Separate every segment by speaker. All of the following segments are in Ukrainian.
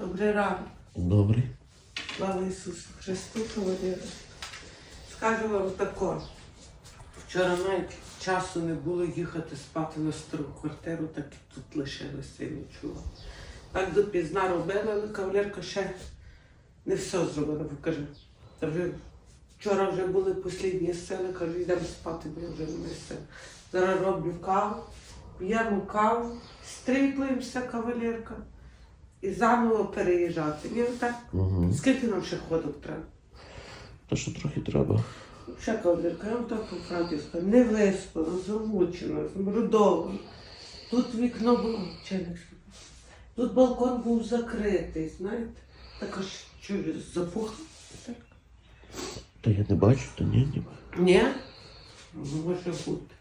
Speaker 1: Добрий ранок.
Speaker 2: Добрий.
Speaker 1: Слава Ісусу Христу, кавалери. Скажу вам тако. Вчора навіть часу не було їхати спати на стару квартиру, так і тут лишилося і нічого. Так допізна робила, але кавалерка ще не все зробила, бо каже. Та вже вчора вже були послідні сили, кажу, йдемо спати, бо вже не сил. Зараз роблю каву, п'ємо каву, стріплюємося, кавалерка, і заново переїжджати. І отак
Speaker 2: Угу.
Speaker 1: Скільки нам ще ходок треба?
Speaker 2: Та що трохи треба.
Speaker 1: Ще кавалерка, я вам так по правді скажу, не виспана, замучена, змрудована. Тут вікно було, чайник. Тут балкон був закритий, знаєте? Так аж чуть запухло. Так.
Speaker 2: Та я не бачу, та ні, ніби.
Speaker 1: Ні? Ну, Може бути.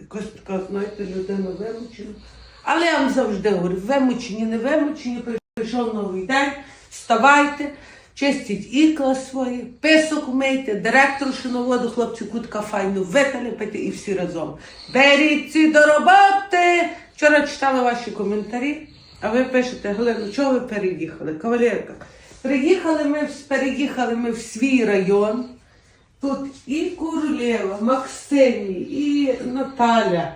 Speaker 1: Якась така, знаєте, людина вимучена. Але я вам завжди говорю, вимучені, не вимучені, прийшов новий день, вставайте, чистіть ікла свої, писок мийте, директоршу воду, хлопці, кутка файну виталіпайте і всі разом. Беріться до роботи! Вчора читала ваші коментарі, а ви пишете, Галину, чого ви переїхали? Кавалерка, приїхали ми, переїхали ми в свій район. Тут і Королева, Максимі, і Наталя.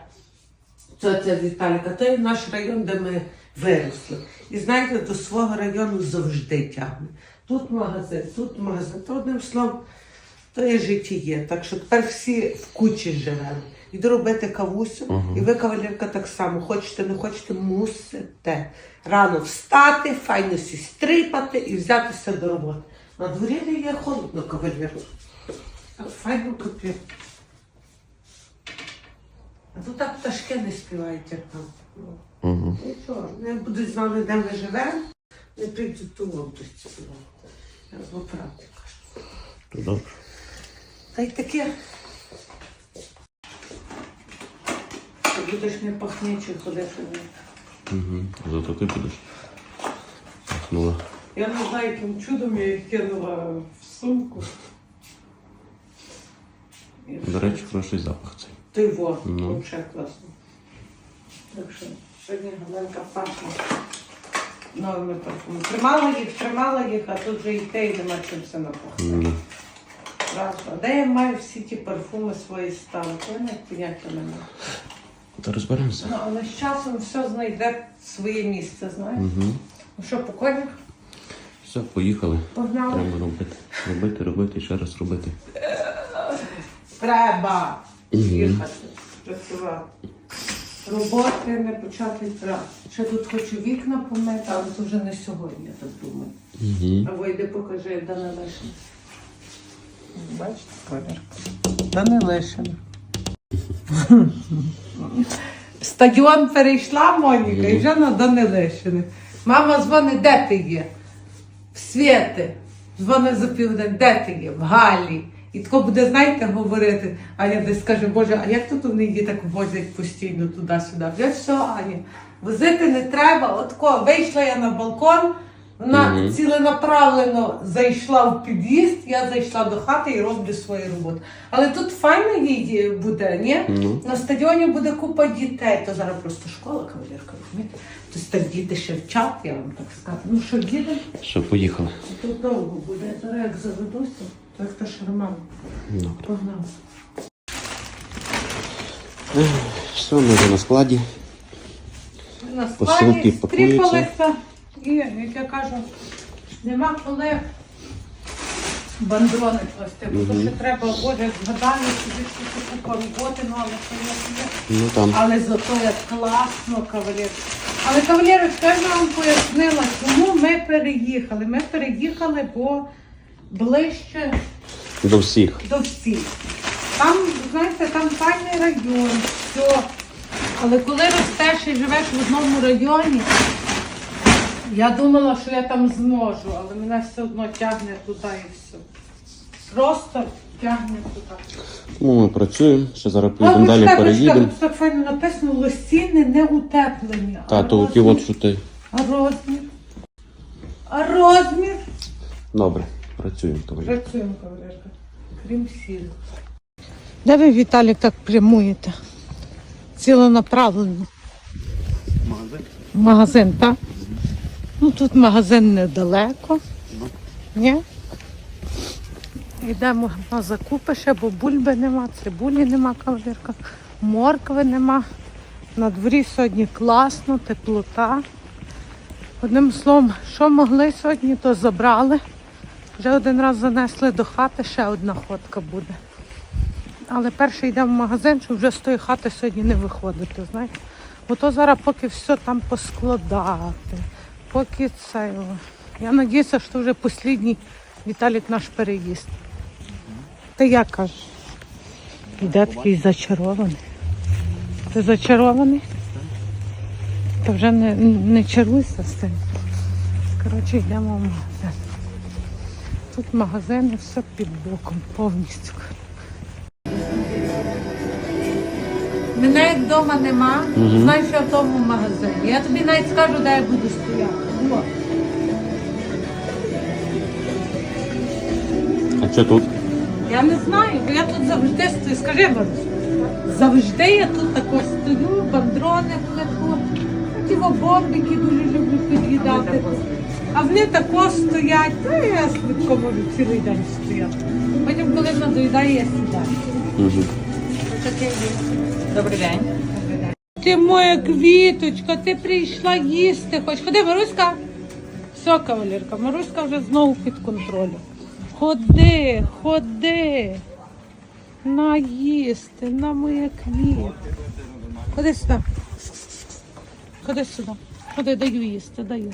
Speaker 1: Це, Віталіка, то наш район, де ми виросли. І знаєте, до свого району завжди тягне. Тут магазин, тут магазин. То одним словом, то є життя. Так що тепер всі в кучі живемо. Йду робити кавусю, і ви, кавалерка, так само. Хочете, не хочете, мусите. Рано встати, файно сі стрипати і взятися до роботи. На дворі не є холодно, кавалерка. А Файно купити. А тут так пташки не співають, як там. Ну. Нічого, не будуть знали, де ми живемо, не прийдуть ту будуть співати. Я вам правду кажу.
Speaker 2: То добре.
Speaker 1: Та й таке. Ти будеш не пахнючий ходити.
Speaker 2: Угу. Зато ти будеш. Пахнула.
Speaker 1: Я не знаю, яким чудом я їх кинула в сумку.
Speaker 2: До речі, хороший запах цей.
Speaker 1: Ти во,
Speaker 2: Ну.
Speaker 1: взагалі класно. Так що сьогодні Галенка пахне новими парфумами. Тримала їх, тримала їх, а тут вже йти і нема чим все.
Speaker 2: Ну,
Speaker 1: Страшно. Де я маю всі ті парфуми свої ставити? Я не поняття не маю.
Speaker 2: Та розберемося.
Speaker 1: Ну, але з часом все знайде своє місце, знаєш?
Speaker 2: Угу.
Speaker 1: Ну що, по конях?
Speaker 2: Все, поїхали.
Speaker 1: Погнали?
Speaker 2: Треба робити. Робити, робити ще раз робити.
Speaker 1: Треба їхати, працювати. Роботи не почати треба. Ще тут хочу вікна помити, але це вже не сьогодні, я так думаю.
Speaker 2: Угу.
Speaker 1: А вийди, покажи, де не лишено. Бачите, колір? Не лишено. Стадіон перейшла Моніка і вже на Данилишини. Мама дзвонить, де ти є? В Свєти. Дзвонить за південь, де ти є? В Галі. І тако буде, знаєте, говорити. Аня десь скаже, Боже, а як тут вони її так возять постійно туди-сюди? Вже все, Аня. Возити не треба. Отко, вийшла я на балкон, вона
Speaker 2: Мгм.
Speaker 1: ціленаправлено зайшла в під'їзд, я зайшла до хати і роблю свою роботу. Але тут файно їй буде, ні?
Speaker 2: Ну.
Speaker 1: На стадіоні буде купа дітей, то зараз просто школа кавалерка, розумієте? Тобто так діти ще вчать, я вам так скажу. Ну що, їдемо?
Speaker 2: Все, поїхали.
Speaker 1: Тут довго буде. Я зараз як заведуся, то як то шарман.
Speaker 2: Добре.
Speaker 1: Погнали.
Speaker 2: Все, ми вже на складі.
Speaker 1: На
Speaker 2: Посилки
Speaker 1: складі
Speaker 2: пакуються.
Speaker 1: стріпалися. І, як я кажу, нема коли бандрони плести, бо то ще треба, боже, згадаю, собі що купа роботи, ну але це не
Speaker 2: Ну там.
Speaker 1: Але зато як класно, кавалер. Але кавалерочка, я вам пояснила, чому ми переїхали. Ми переїхали, бо ближче
Speaker 2: До всіх.
Speaker 1: до всіх. Там, знаєте, там файний район, все. Але коли ростеш і живеш в одному районі, я думала, що я там зможу, але мене все одно тягне туди і все. Просто тягне туди.
Speaker 2: Тому ми працюємо, ще зараз поїдемо далі, переїдемо.
Speaker 1: Тут так файно написано, лосіни не утеплені.
Speaker 2: Та, то оті от що ти.
Speaker 1: А розмір? А розмір?
Speaker 2: Добре, працюємо, кавалер.
Speaker 1: Працюємо, кавалерка. Крім сіль. Де ви, Віталік, так прямуєте? Ціленаправленно.
Speaker 2: Магазин.
Speaker 1: Магазин, так? Ну тут магазин недалеко. Ні? Йдемо на закупи ще, бо бульби нема, цибулі нема кавалерка, моркви нема. На дворі сьогодні класно, теплота. Одним словом, що могли сьогодні, то забрали. Вже один раз занесли до хати, ще одна ходка буде. Але перше йдемо в магазин, щоб вже з тої хати сьогодні не виходити, знаєте. Бо то зараз поки все там поскладати, поки це. Я сподіваюся, що вже останній Віталік наш переїзд. Ти як кажеш? Іде такий зачарований. Ти зачарований? Та вже не, не чаруйся з цим. Коротше, йдемо в магазин. Тут магазини все під боком повністю. Мене як вдома нема,
Speaker 2: Мгм.
Speaker 1: знаєш, я в тому магазині. Я тобі навіть скажу, де я буду стояти. О.
Speaker 2: А що тут?
Speaker 1: Я не знаю, бо я тут завжди стою. Скажи, Марусь, завжди я тут тако стою, бандрони плеку, ті бомбики дуже люблю під'їдати. А вони тако стоять, та я швидко можу цілий день стояти. Потім, коли надоїдає, я сідаю.
Speaker 2: Угу.
Speaker 1: Таке є. Добрий день. Ти моя квіточка, ти прийшла їсти. Хоч ходи, Маруська. Все, кавалерка, Маруська вже знову під контролем. Ходи, ходи. На їсти, на моя квіт. Ходи сюди. Ходи сюди. Ходи, даю їсти, даю.